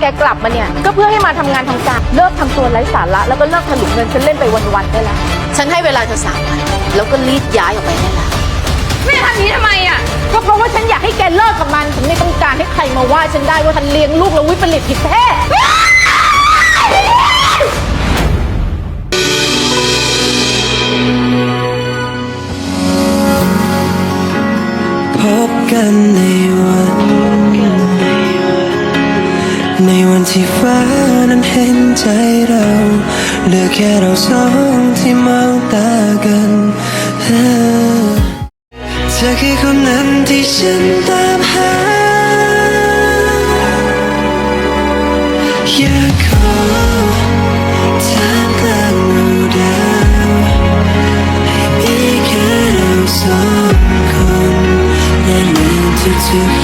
แกกลับมาเนี่ย ก็เพื่อให้มาทำงานทำการเลิกทำตัวไร้สาระ แล้วก็เลิกถลุงเงินฉันเล่นไปวันๆได้แล้วฉันให้เวลาเธอสามวันแล้วก็รีบย้ายออกไปได้แล้วแม่ทำนี้ทำไมอะก็เพราะว่าฉันอยากให้แกเลิกกับมันฉันไม่ต้องการให้ใครมาว่าฉันได้ว่าฉันเลี้ยงลูกแล้ววิปริตผิดเพศพบกันในวัน ในวันที่ฟ้านั้นเห็นใจเราเหลือแค่เราสองที่มองตากันเธอคือคนนั้นที่ฉันตามหาอยากขอทางกลางหมู่ดาวให้มีแค่เราสองคนและลืมทุกๆอย่